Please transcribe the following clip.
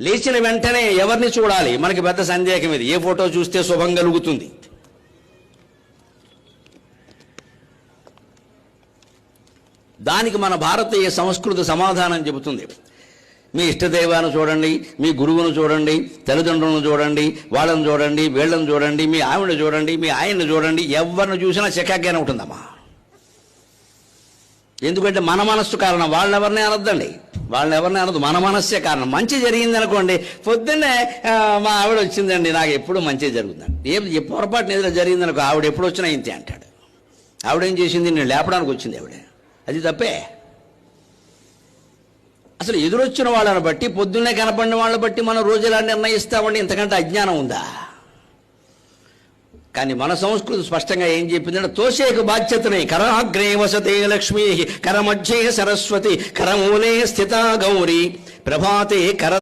లేచిన వెంటనే ఎవరిని చూడాలి? మనకి పెద్ద సందేహం ఇది. ఏ ఫోటో చూస్తే శుభం కలుగుతుంది? దానికి మన భారతీయ సంస్కృతి సమాధానం చెబుతుంది. మీ ఇష్టదైవాన్ని చూడండి మీ గురువును చూడండి తల్లిదండ్రులను చూడండి వాళ్ళని చూడండి వీళ్ళని చూడండి మీ ఆవిడని చూడండి మీ ఆయన్ని చూడండి ఎవరిని చూసినా చికాగ్గానే ఉంటుందమ్మా. ఎందుకంటే మన మనస్సు కారణం. వాళ్ళెవరిని అనొద్దండి? వాళ్ళని ఎవరిని అనదు మన మనస్సే కారణం. మంచి జరిగింది అనుకోండి పొద్దున్నే మా ఆవిడ వచ్చిందండి నాకు ఎప్పుడు మంచి జరుగుతుందండి ఏం పొరపాటున ఏదైనా జరిగింది అనుకో ఆవిడ ఎప్పుడు వచ్చినా ఇంతే అంటాడు. ఆవిడ ఏం చేసింది? నేను లేపడానికి వచ్చింది ఆవిడ. అది తప్పే. అసలు ఎదురొచ్చిన వాళ్ళని బట్టి పొద్దున్నే కనపడిన వాళ్ళని బట్టి మనం రోజు ఎలా నిర్ణయిస్తామండి. ఇంతకంటే అజ్ఞానం ఉందా? కానీ మన సంస్కృతి స్పష్టంగా ఏం చెప్పిందంటే తోసేకు బాధ్యతనే కరాగ్రే వసతే లక్ష్మీ కరమధ్యే సరస్వతి కరమూలే స్థిత గౌరీ ప్రభాతే కర